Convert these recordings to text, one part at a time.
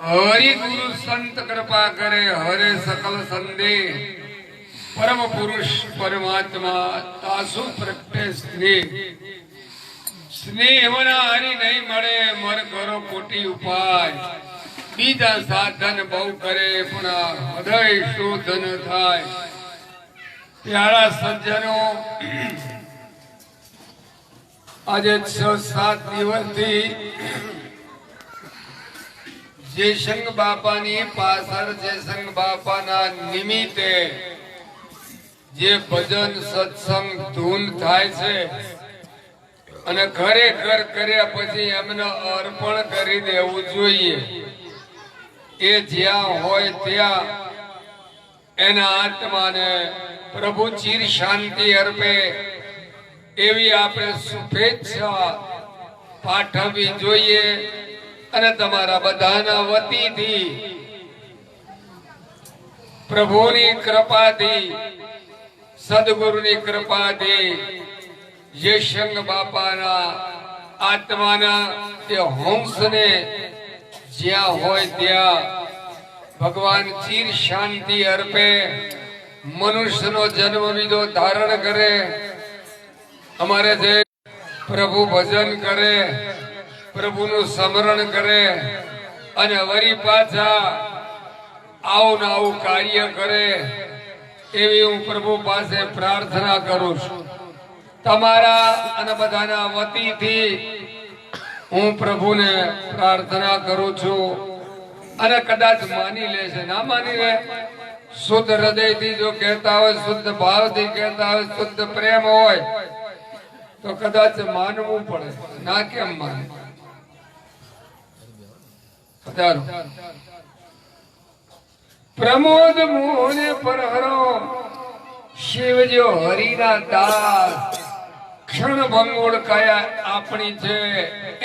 હરિ ગુરુ સંત કૃપા કરે, હરે સકલ સંદે પરમ પુરુષ પરમાત્મા તાસુ પ્રગટે સ્નેહ. સ્નેહ વના હરી નહીં મળે, મર કરો કોટી ઉપાય. બીજા સાધન બહુ કરે, પણ હૃદય શોધન થાય. પ્યારા સજ્જનો, આજે છ સાત દિવસથી જયશંગ બાપાની પાછળ જયશંગ બાપાના નિમિત્તે જે ભજન સત્સંગ ધૂન થાય છે અને ઘરે ઘર કર્યા પછી એમને અર્પણ કરી દેવું જોઈએ. એ જ્યાં હોય ત્યાં એના આત્માને પ્રભુ ચીર શાંતિ અર્પે એવી આપણે શુભેચ્છા પાઠવવી જોઈએ. અને તમારા બધાના વતીથી પ્રભુની કૃપાથી, સદગુરુની કૃપાથી, યશંગ બાપાના આત્માના એ હંસને જ્યાં હોય ત્યાં ભગવાન ચીર શાંતિ અર્પે, મનુષ્યનો જન્મ લીધો ધારણ કરે, અમારે જે પ્રભુ ભજન કરે પ્રભુનું સ્મરણ કરે અને વરી પાછા આવું ને આવું કાર્ય કરે, એવી હું પ્રભુ પાસે પ્રાર્થના કરું છું. તમારા અને બધાના વતીથી હું પ્રભુને પ્રાર્થના કરું છું. અને કદાચ માની લે છે, ના માની લે? શુદ્ધ હૃદયથી જો કહેતા હોય, શુદ્ધ ભાવથી કહેતા હોય, શુદ્ધ પ્રેમ હોય, તો કદાચ માનવું પડે. ના કેમ માને? પ્રમોદ મોહને પરહરો, શિવજો હરિના દાસ. ક્ષણ ભંગોળ કયા આપણી છે,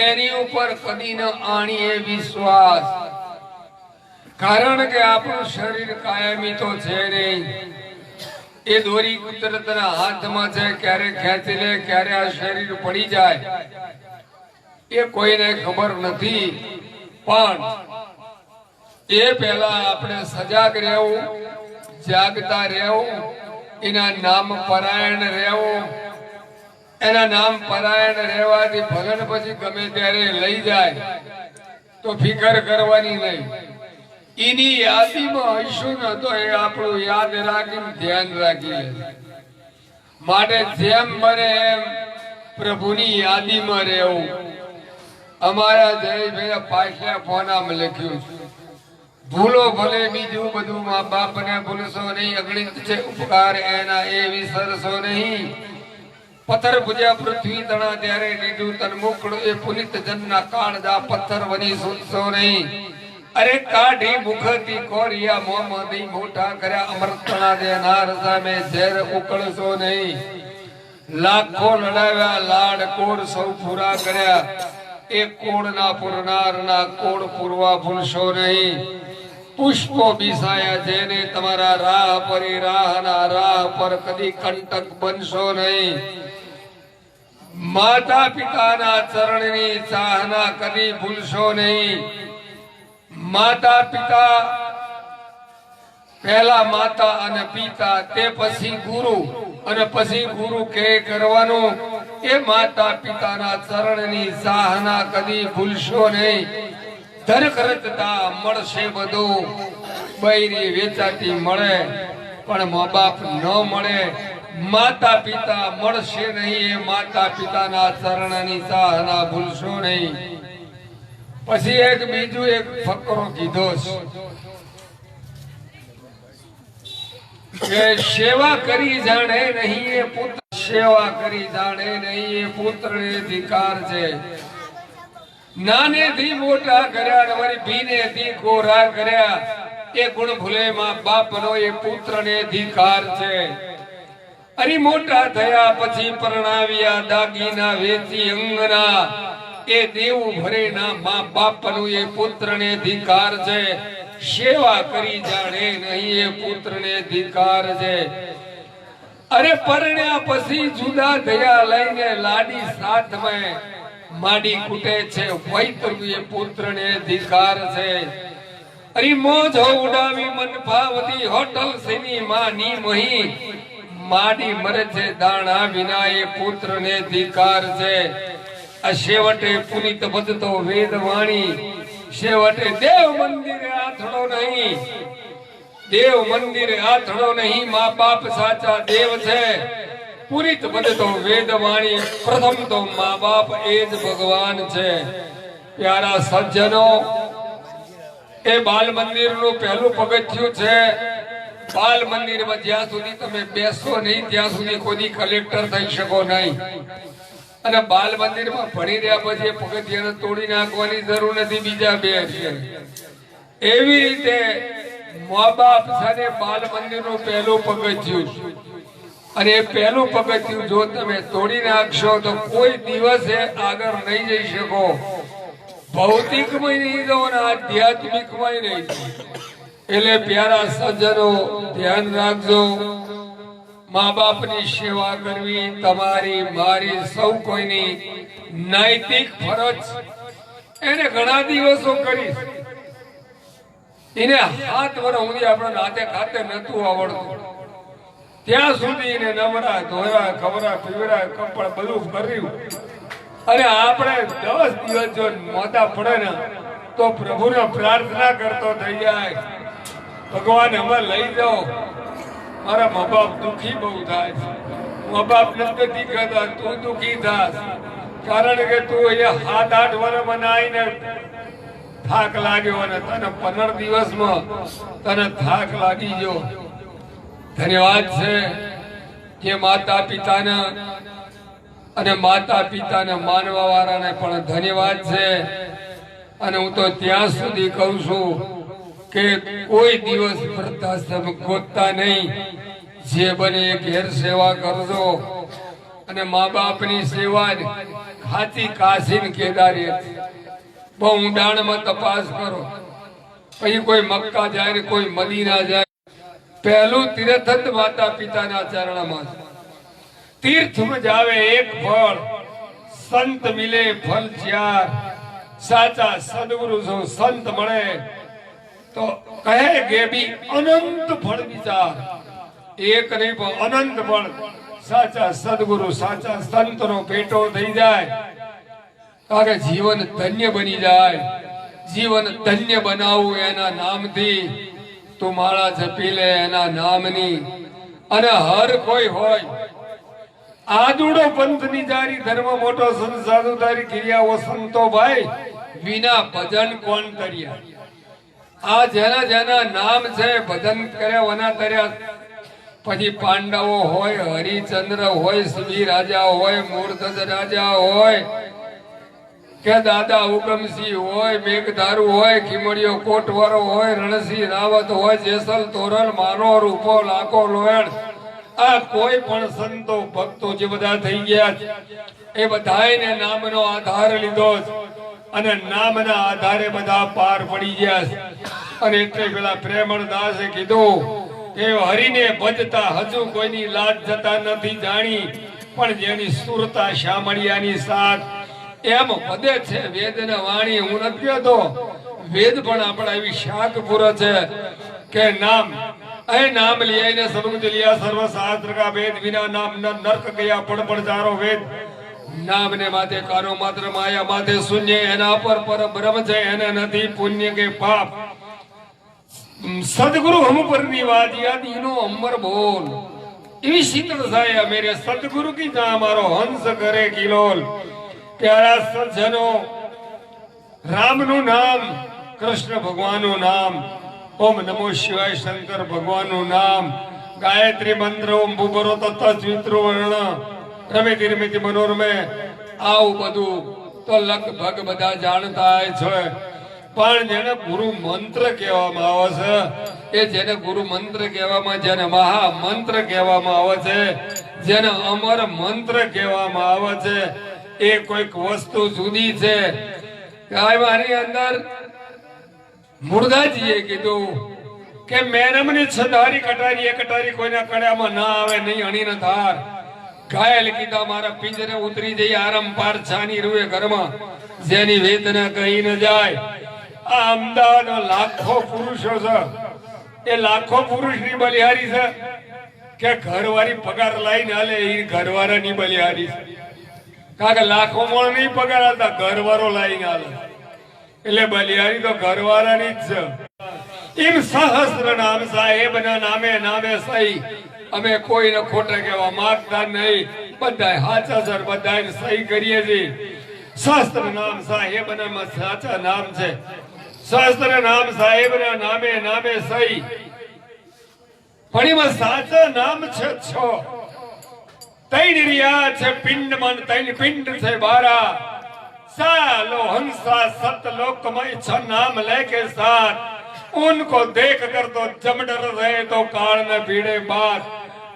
એની ઉપર કદી ન આણીએ વિશ્વાસ. કારણ કે આપણું શરીર કાયમી તો છે નહીં એ દોરી કુદરતના હાથમાં છે, ક્યારે ખેંચી લે, ક્યારે આ શરીર પડી જાય. એ કોઈને ખબર નથી. પણ એ પહેલા આપણે સજાગ રહેવું, જાગતા રહેવું, એના નામ પરાયણ રહેવું. એના નામ પરાયણ રહેવાથી ભગન પછી ગમે ત્યારે લઈ જાય, તો ફિકર કરવાની નહીં. એની યાદીમાં હશું ને તો એ આપણું યાદ રાખીને ધ્યાન રાખીએ માટે જેમ બને એમ પ્રભુની યાદીમાં રહેવું. અમારા જયેશભાઈ પાછલા ફોનામાં લખ્યું. ભૂલો ભલે બીજું બધું, મા બાપને ભૂલશો નહીં, અગણિત છે ઉપકાર એના એ વિસરશો નહીં. પથ્થર પૂજ્યા પૃથ્વી તણા ત્યારે લીધું તન મુકડું એ પુનિત જનના કાળજા પથ્થર વની સુનશો નહીં. અરે કાઢી મુખતી કોરિયા મોમદી મોટા કર્યા અમૃતણા દેનાર સામે ઝેર ઉકળશો નહીં. લાખો લડાવ્યા લાડ કોર સૌ પૂરા કર્યા. માતા પિતાના ચરણની ચાહના કદી ભૂલશો નહીં. માતા પિતા પહેલા માતા અને પિતા, તે પછી ગુરુ અને પછી ગુરુ કે કરવાનું? એ માતા પિતાના ચરણની સાહના કદી ભૂલશો નહીં. ધન મળશે બધું. બૈરી વેચાતી મળે, પણ મા બાપ ન મળે. માતા પિતા મળશે નહીં એ માતા પિતાના ચરણની સાહના ભૂલશો નહીં. પછી એક બીજું એક ફકરો કીધો કે સેવા કરી જાણે નહીં એ પુત્ર સેવા કરી જાણે નહીં, એ પુત્ર અધિકાર છે. નાને થી મોટા કર્યા ને વળી ભીને થી કોરા કર્યા. એ ગુણ ભૂલે માં બાપ નો એ પુત્ર ને અધિકાર છે. અરે મોટા થયા પછી પરણાવ્યા દાગીના વેચી અંગના. એ દેવું ભરે ના મા બાપનું એ પુત્ર ને અધિકાર છે. સેવા કરી જાણે નહીં, એ પુત્ર ને અધિકાર છે. અરે પરણ્યા પછી જુદા થયા લઈને લાડી સાથમાં માડી કૂટે છે. વૈતવ્ય એ પુત્ર ને અધિકાર છે. અરી મોજ ઉડાવી મન ભાવતી હોટલ સેની માની મહી માડી મરે છે. દાણા વિના એ પુત્ર ને ધિકાર છે. આ શેવટે પુનિત બધતો વેદ વાણી શેવટે દેવ મંદિરે આથડો નહીં. દેવ મંદિરે આથણો નહીં મા બાપ સાચા દેવ છે. પૂરીત બધતો વેદ વાણી, પ્રથમ તો મા બાપ એ જ ભગવાન છે. પ્યારા સજ્જનો, એ બાલ મંદિરનું પહેલું પગથિયું છે. બાલ મંદિરમાં જ્યાં સુધી તમે બેસો નહીં, ત્યાં સુધી કોઈ કલેક્ટર થઈ શકો નહીં. અને બાલ મંદિરમાં ભણી રહ્યા પછી પગથિયાને તોડી નાખવાની જરૂર નથી બીજા બે એવી રીતે મા બાપ સાથે બાલ મંદિરનું પહેલું પગથિયું. અને એ પહેલું પગથિયું જો તમે તોડી નાખશો તો કોઈ દિવસે આગળ નહીં જઈ શકો. ભૌતિકમય નહીં જાઓ અને આધ્યાત્મિકમય નહીં. એટલે પ્યારા સજ્જનો, ધ્યાન રાખજો. મા બાપની સેવા કરવી તમારી, મારી, સૌ કોઈની. નૈતિક ફરજ. એને ઘણા દિવસો કરી. એને હાથ વર્ષ સુધી આપણે નાતે ખાતે નતું આવડતું. ત્યાં સુધી એને નવરા ધોયા, ખવરા પીવરા, કપડ બધું કર્યું. અને આપણે દસ દિવસ જો મોતા પડે ને, તો પ્રભુને પ્રાર્થના કરતો થઈ જાય. ભગવાન અમે લઈ જાઓ. મારા મા બાપ દુઃખી બહુ થાય મા બાપ નથી કહેતા તું દુઃખી થાસ કારણ કે તું અહીંયા સાત આઠ વર્ષમાં આવીને થાક લાગ્યો અને તને પંદર દિવસમાં તને થાક લાગી ગયો. ધન્યવાદ છે જે માતા પિતાના અને માતા પિતાને માનવા વાળાને પણ ધન્યવાદ છે. અને હું તો ત્યાં સુધી કહું છું કે કોઈ દિવસ વૃદ્ધાશ્રમ ગોતતા નહીં. જે બને ઘેર સેવા કરજો. અને મા બાપની સેવા ખાતી કાશીન કેદારી બહુ ઊંડાણમાં તપાસ કરો. પછી કોઈ મક્કા જાય ને કોઈ મદીના જાય. પહેલું તીર્થ જ માતા પિતાના ચરણમાં તીર્થમાં જાવે એક ફળ. સંત મિલે ફળ ચાર સાચા સદગુરુ જો સંત મળે. તો કહે કે બી અનંત ફળ વિચાર. એક નહીં પણ અનંત ફળ. સાચા સદગુરુ સાચા સંતનો ભેટો થઈ જાય. તારે જીવન ધન્ય બની જાય. જીવન ધન્ય બનાવવું એના નામથી. તું માળા જપી લે એના નામની. અને હર કોઈ હોય. આદુડો પંથની જારી ધર્મ મોટો સંસાધુ તારી ક્રિયાઓ સંતો ભાઈ. વિના ભજન કોણ કર્યા આ જેના જેના નામ છે, ભજન કર્યા વના કર્યા પછી પાંડવો હોય, હરિચંદ્ર હોય શિવી રાજા હોય, મૂર્ધજ રાજા હોય કે દાદા, ઉગમસિંહ હોય, મેઘધારુ હોય ખીમડીઓ કોટવારો હોય, રણસિંહ રાવત હોય, જેસલ તોરલ માનો રૂપો, લાખો લોયણ. આ કોઈ પણ સંતો, ભક્તો જે બધા થઈ ગયા એ બધાને નામનો આધાર લીધો અને નામના આધારે બધા પાર પડી ગયા અને એટલે પેલા પ્રેમણ દાસે કીધું કે હરિને ભજતા હજુ કોઈની લાજ જતા નથી જાણી, પણ જેની સુરતા શામળિયાની સાથ એમ વધે છે, વેદ વાણી. હું નથી કહેતો, વેદ પણ આપણા એવી શાક પૂરો છે કે નામ, એ નામ લિયાઈને સબકુચ લિયા, સર્વ શાસ્ત્ર કા વેદ વિના નામ ન નર્ક ગયા પણ પણ ચારો વેદ. નામ ને માથે કારો માત્ર માયા, માથે શૂન્ય, એના પર પર બ્રહ્મ છે, એને નથી પુણ્ય કે પાપ. સદગુરુ હમ પર વાત યાદ ઈનો અમર બોલ. એવી શીતળ થાય મેરે સદગુરુ કી જા મારો હંસ કરે કિલોલ. પ્યારા સજ્જનો, રામનું નામ, કૃષ્ણ ભગવાનનું નામ, ઓમ નમો શિવાય શંકર ભગવાનનું નામ, ગાયત્રી મંત્ર, ઓમ ભૂભરો તત્વિત્રો વર્ણ, રમે તિરમિતિ મનોરમે, આવું બધું તો લગભગ બધા જાણતા છે. પણ જેને ગુરુ મંત્ર કહેવામાં આવે છે, એ જેને ગુરુ મંત્ર કહેવામાં, જેને મહા મંત્ર કહેવામાં આવે છે, જેને અમર મંત્ર કહેવામાં આવે છે એ કોઈક વસ્તુ જુદી છે મારી અંદર મુર્દાજીએ કીધું કે મેરમની છધારી કટારી એ કટારી કોઈના કડામાં ના આવે, નહીં અણી ન થાર ઘાયલ કીધા, મારા પિંજરે ઉતરી જઈ આરામ પાર છાની રૂએ ઘરમાં. જેની વેદના કહી ન જાય. આ અમદાવાદમાં લાખો પુરુષો છે. એ લાખો પુરુષની બલિહારી છે કે ઘરવાળી પગાર લાઈને હાલે, એ ઘરવાળાની બલિહારી છે. કારણ કે લાખો મણ નહીં પગાર હતા ઘરવાળો લાઈને હાલે એટલે બલિયારી તો ઘરવાળાની જ છે. એમ સહસ્ત્ર નામ સાહેબના નામે નામે સહી. અમે કોઈને ખોટા કહેવા માંગતા નહીં. બધા સાચા સર બધા સહી કરીએ છીએ. શાસ્ત્ર નામ સાહેબના સાચા નામ છે. શાસ્ત્ર નામ સાહેબના નામે નામે સહી. પણ એમાં સાચા નામ છે છ. તૈન રિયા છે પિંડ મન તૈન પિંડ છે બારા. સાલો હંસા સત લોકમય છ નામ લેકે સાથ ઉનકો દેખ કર તો જમડર રહે તો કાળ ને ભીડે બાદ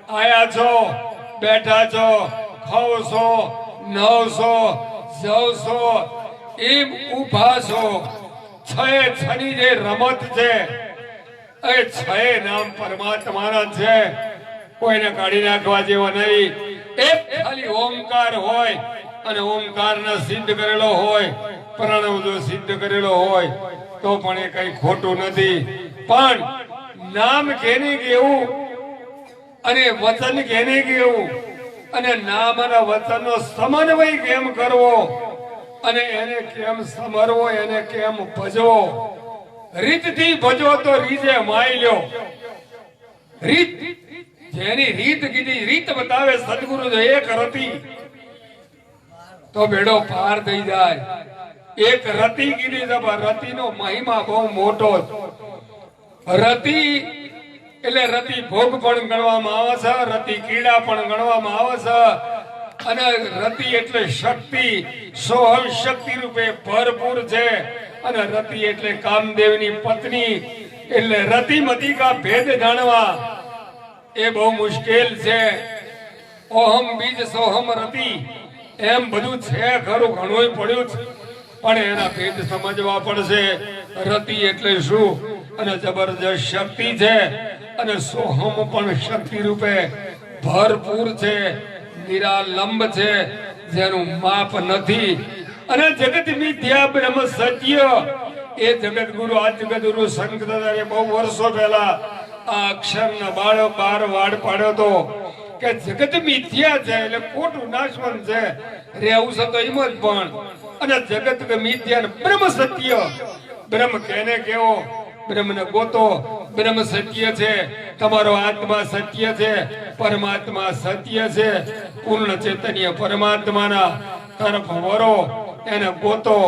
આયા છો, બેઠા છો ખવસો નવસો સવસો એમ ઊભા છો. છય છની જે રમત છે, એ છય નામ પરમાત્માના છે. કોઈને કાઢી નાખવા જેવા નહીં. એક ખાલી ઓમકાર હોય અને ઓમકાર સિદ્ધ કરેલો હોય, પ્રણવ જો સિદ્ધ કરેલો હોય, તો પણ એ કઈ ખોટું નથી. પણ નામ કેને કેવું અને વચન કેને કેવું અને નામ અને વચનનો સમન્વય કેમ કરવો અને એને કેમ સમરવો, એને કેમ ભજવો? રીતથી ભજવો તો રીજે માઈ લ્યો. રીત જેની રીત કીધી રીત બતાવે સદગુરુ જો એક રતી, તો બેડો પાર થઈ જાય. એક રતિ કીધી છે, પણ રતિનો મહિમા બહુ મોટો રતી એટલે રતી ભોગ પણ ગણવામાં આવે છે, રતી કીડા પણ ગણવામાં આવે છે. અને રતિ એટલે શક્તિ સોહમ શક્તિ રૂપે ભરપૂર છે. અને રતિ એટલે કામદેવની પત્ની, એટલે રતિમતી કા ભેદ જાણવા એ બહુ મુશ્કેલ છે. ઓહમ બીજ સોહમ રતિ. એમ બધું છે ખરું ઘણું પડ્યું છે. પણ એના ભેદ સમજવા પડશે, રતિ એટલે શું? અને જબરજસ્ત શક્તિ છે. અને સોહમ પણ શક્તિ રૂપે ભરપૂર છે, નિરાલંબ છે, જેનું માપ નથી. અને જગત મિથ્યા બ્રહ્મ સત્ય. એ જગત ગુરુ આ જગત ગુરુ સંત બહુ વર્ષો પહેલા આ અક્ષર બાળો બાર વાડ પાડ્યો તો કે જગત મિથ્યા છે એટલે ખોટું નાશવંત છે. રહેવું છે તો એમ જ પણ. અને જગત કે મિથ્યા બ્રહ્મ સત્ય. બ્રહ્મ કેને કેવો? બ્રહ્મ ને ગોતો. બ્રહ્મ સત્ય છે. તમારો આત્મા સત્ય છે. પરમાત્મા સત્ય છે. પૂર્ણ ચેતન્ય પરમાત્માના તરફ વરો એને ગોતો.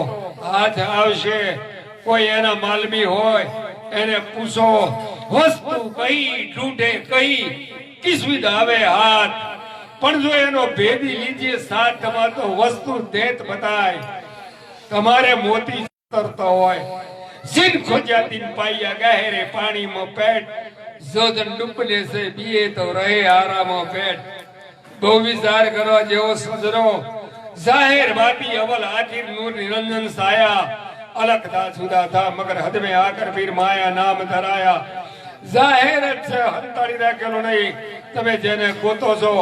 હાથ આવશે. કોઈ એના માલમી હોય એને પૂછો, વસ્તુ કઈ ઢૂંઢે કઈ? કિસ્મિત આવે હાથ. પણ જો એનો ભેદી લીજીએ સાથ તમારે તો વસ્તુ દેત બતાય. તમારે મોતી તરતા હોય. સિન ખોજ્યા દિન પાયા ગહેરે પાણીમાં પેટ. જોજન ડૂબલે છે, બીએ તો રહે આરામાં પેટ. બહુ વિચાર કરવા જેવો સજરો જાહેર બાપી અવલ આખિર નૂર નિરંજન સાયા. અલગ દા જુદા થા, મગર હદ મે આકર પીર માયા નામ ધરાયા. જાહેર છે હંતાડી રાખેલો નહીં. તમે જેને ગોતો છો,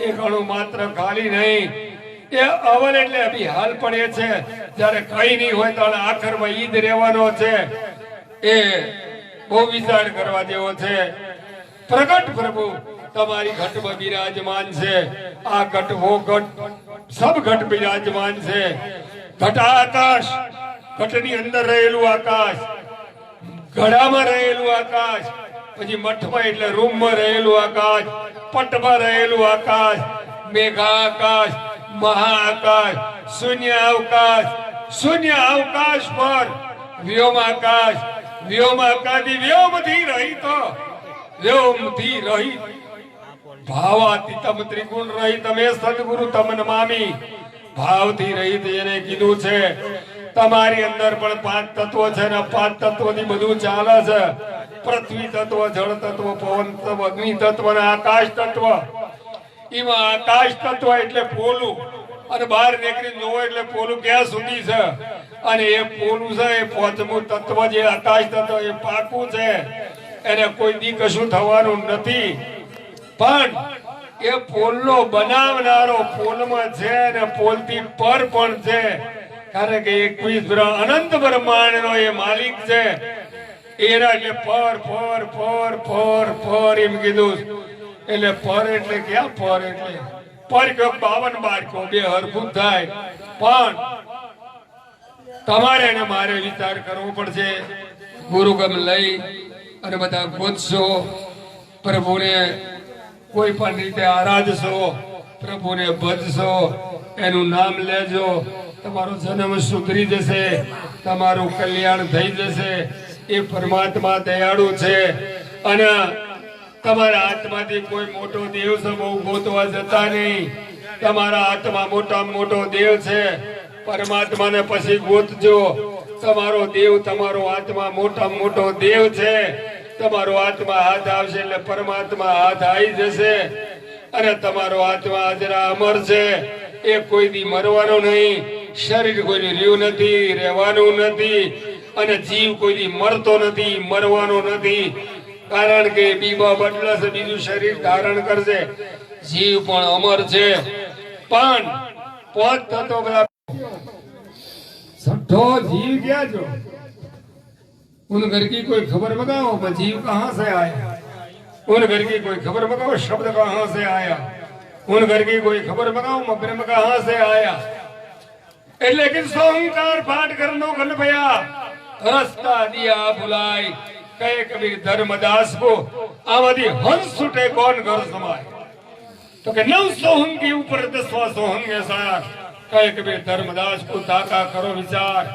એ ઘણું માત્ર ખાલી નહીં. એ અવર એટલે અભી હાલ પણ એ છે. જ્યારે કઈ નહીં હોય તો આખરમાં ઈદ રહેવાનો છે. એ બહુ વિચાર કરવા જેવો છે. પ્રગટ પ્રભુ, તમારી ઘટમાં બિરાજમાન છે. આ ઘટ, વો ઘટ, સબ ઘટ બિરાજમાન છે. ઘટ આકાશ ઘટની અંદર રહેલું આકાશ ઘડામાં રહેલું આકાશ, પછી મઠમાં એટલે રૂમમાં રહેલું આકાશ, પટમાં રહેલું આકાશ મેઘા આકાશ મહાઆકાશ, શૂન્ય અવકાશ શૂન્ય અવકાશ પર વ્યોમ આકાશ, વ્યોમ આકાશી વ્યોમથી રહિત વ્યોમથી રહિત. ભાવાતીતમ ત્રિગુણ રહિત તમે સદગુરુ તમન મામી. ભાવથી રહિત એને કીધું છે. તમારી અંદર પણ પાંચ તત્વો છે ને પાંચ તત્વોથી બધું ચાલે છે. પૃથ્વી તત્વ, જળ તત્વ, પવન તત્વ, અગ્નિ તત્વ અને આકાશ તત્વ. એમાં આકાશ તત્વ એટલે પોલું. અને બહાર નીકળી જોવો એટલે પોલું ક્યાં સુધી છે? અને એ પોલું છે, એ પાંચમું તત્વ જે આકાશ તત્વ, એ પાકું છે. એને કોઈ દી કશું થવાનું નથી. પણ એ પોલનો બનાવનારો પોલમાં છે અને પોલથી પર પણ છે. કારણ કે એકવીસ અનંત બ્રહ્માંડ નો એ માલિક છે. એના એટલે પર પર પર પર પર એમ કીધું. એટલે પર એટલે ક્યાં પર એટલે? પર કયો બાવન બાર કયો બે હરખું થાય. પણ તમારે એને મારે વિચાર કરવો પડશે. ગુરુગમ લઈ અને બધા ગોતશો. પ્રભુને કોઈ પણ રીતે આરાધશો. પ્રભુને ભજશો. એનું નામ લેજો. તમારો જન્મ સુધરી જશે, તમારું કલ્યાણ થઈ જશે, એ પરમાત્મા દયાળુ છે. અને તમારા હાથમાંથી કોઈ મોટો દેવ છે ગોતવા જતા નહીં. તમારા હાથમાં મોટામાં મોટો દેવ છે. પરમાત્માને પછી ગોતજો. તમારો દેવ તમારો હાથમાં મોટા મોટો દેવ છે. તમારો હાથમાં હાથ આવશે એટલે પરમાત્મા હાથ આવી જશે. અને તમારો હાથમાં હાજરા અમર છે. એ કોઈ દી મરવાનો નહીં. શરીર કોઈનું રહ્યું નથી રહેવાનું નથી અને જીવ કોઈ દી મરતો નથી મરવાનો નથી કારણ કે બીબા બદલાશે બીજું શરીર ધારણ કરશે જીવ પણ અમર છે પણ પોત થતો બધા छठो जीव क्या जो उन घर की कोई खबर बताओ मैं जीव कहाँ से आया उन घर की कोई खबर बताओ शब्द कहाँ से आया उन घर की कोई खबर बताओ मैं ब्रह्म कहाँ से आया એટલે કે સોહંકાર પાઠ કરનો ઘન ભયા રસ્તા દિયા ભુલાય કહે કબીર ધર્મદાસ को આમાંથી હંસ છૂટે કોણ ઘર સમાય तो कि नव सोहम के ऊपर दसवा सोहम ऐसा कहे कबीर धर्मदास को ताका करो विचार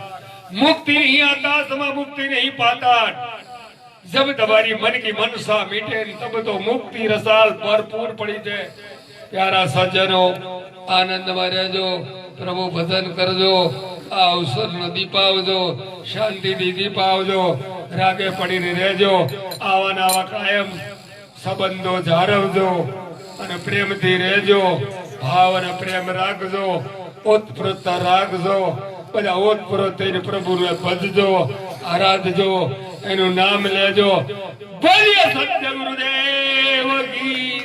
मुक्ति नहीं आता समय मुक्ति नहीं पाता जब तुम्हारी मन की मनसा मिटे तब तो मुक्ति रसाल भरपूर पड़ी है પ્યારા સજ્જનો આનંદમાં રહેજો પ્રભુ ભજન કરજો, આ અવસર નદી પાવજો શાંતિથી દીપ આવજો રાગે પડીને રહેજો આવા નવા કાયમ સંબંધો જાળવજો અને પ્રેમથી રહેજો ભાવ અને પ્રેમ રાખજો ઓતપ્રોતતા રાખજો, બધા ઓતપ્રોત થઈને પ્રભુને ભજજો, આરાધજો, એનું નામ લેજો. બોલીએ સત્ય ગુરુદેવ કી